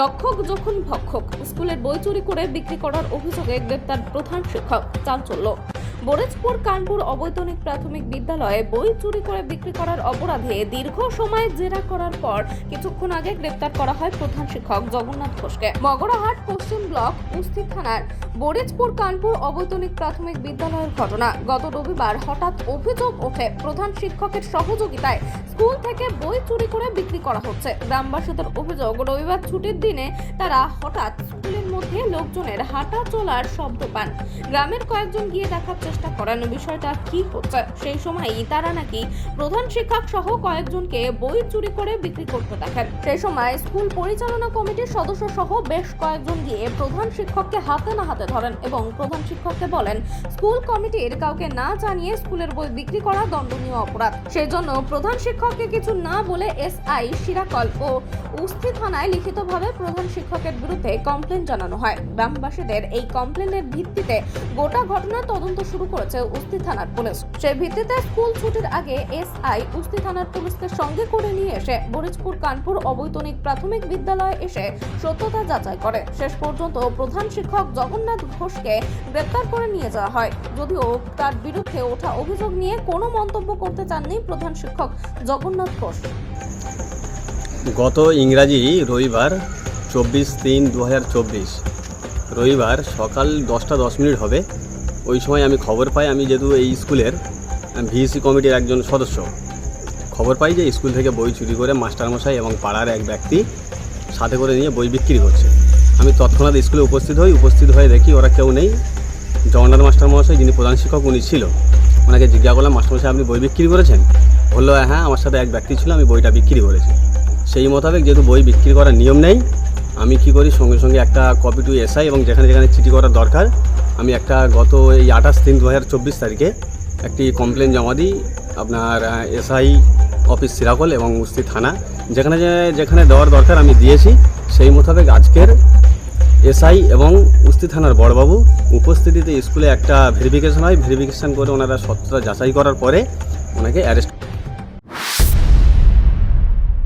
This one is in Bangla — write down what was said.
রক্ষক যখন ভক্ষক স্কুলের বই চুরি করে বিক্রি করার অভিযোগে গ্রেপ্তার প্রধান শিক্ষক। চাঞ্চল্য। বরেজপুর কানপুর অবৈতনিক প্রাথমিক বিদ্যালয়ে বই চুরি করে বিক্রি করার অপরাধে দীর্ঘ সময় জেরা করার পর কিছুক্ষণ আগে গ্রেপ্তার করা হয় প্রধান শিক্ষক জগন্নাথ ঘোষকে। মগরাহাট পশ্চিম ব্লক, উপস্থিত থানার বরেজপুর কানপুর অবৈতনিক প্রাথমিক বিদ্যালয়ের ঘটনা। গত রবিবার হঠাৎ অভিযোগ ওঠে, প্রধান শিক্ষকের সহযোগিতায় স্কুল থেকে বই চুরি করে বিক্রি করা হচ্ছে। গ্রামবাসীদের অভিযোগ, রবিবার ছুটির দিনে তারা হঠাৎ স্কুলের মধ্যে লোকজনের হাঁটা চলার শব্দ পান। গ্রামের কয়েকজন গিয়ে দেখার চেষ্টা করেন বিষয়টা কি হচ্ছে। সেই সময়ই তারা নাকি প্রধান শিক্ষক সহ কয়েকজনকে বই চুরি করে বিক্রি করতে দেখেন। সেই সময় স্কুল পরিচালনা কমিটির সদস্য সহ বেশ কয়েকজন গিয়ে প্রধান শিক্ষককে হাতে না হাতে ধরেন এবং প্রধান শিক্ষককে বলেন, স্কুল কমিটির কাউকে না জানিয়ে স্কুলের বই বিক্রি করা দণ্ডনীয় অপরাধ। সেই জন্য প্রধান শিক্ষককে কিছু না বলে এসআই শিরাকল ও উস্থি থানায় লিখিতভাবে প্রধান শিক্ষকের বিরুদ্ধে কমপ্লেন জানানো। হয়। গ্রামবাসীদের এই কমপ্লেনের ভিত্তিতে গোটা ঘটনা তদন্ত শুরু করেছে উস্থি থানার পুলিশ। সেই ভিত্তিতে স্কুল ছুটির আগে এসআই উস্থি থানার পুলিশকে সঙ্গে করে নিয়ে এসে বরিজপুর কানপুর অবৈতনিক প্রাথমিক বিদ্যালয়ে এসে সত্যতা যাচাই করে। শেষ পর্যন্ত প্রধান শিক্ষক জগন্নাথ ঘোষকে গ্রেপ্তার করে নিয়ে যাওয়া হয়। যদিও তার বিরুদ্ধে ওঠা অভিযোগ নিয়ে কোনো মন্তব্য করতে চাননি প্রধান শিক্ষক জগন্নাথ ঘোষ। গত ইংরাজি রবিবার চব্বিশ তিন দু রবিবার সকাল দশটা দশ মিনিট হবে। ওই সময় আমি খবর পাই, আমি যেহেতু এই স্কুলের ভিসি কমিটির একজন সদস্য। খবর পাই যে স্কুল থেকে বই চুরি করে মাস্টারমশাই এবং পাড়ার এক ব্যক্তি সাথে করে নিয়ে বই বিক্রি করছে। আমি তৎক্ষণাৎ স্কুলে উপস্থিত হই, উপস্থিত হয়ে দেখি ওরা কেউ নেই। জগন্নাথ মাস্টার যিনি প্রধান শিক্ষক, উনি ছিল। ওনাকে জিজ্ঞাসা করলাম, মাস্টারমশাই, আপনি বই বিক্রি করেছেন? বলল হ্যাঁ আমার সাথে এক ব্যক্তি ছিল, আমি বইটা বিক্রি করেছি। সেই মোতাবেক যেহেতু বই বিক্রি করার নিয়ম নেই আমি কি করি? সঙ্গে সঙ্গে একটা কপি টু এসআই এবং যেখানে যেখানে চিঠি করার দরকার, আমি একটা গত এই আঠাশ তিন দু তারিখে একটি কমপ্লেন জমা দিই আপনার এসআই অফিস সিরাকল এবং মুস্তি থানা। যেখানে যে- যেখানে দেওয়ার দরকার আমি দিয়েছি, সেই মোতাবেক আজকের এসআই এবং উস্তি থানার বড়বাবু উপস্থিতিতে স্কুলে একটা ভেরিফিকেশন হয়। ভেরিফিকেশন করে ওনারা সত্যতা যাচাই করার পরে ওনাকে অ্যারেস্ট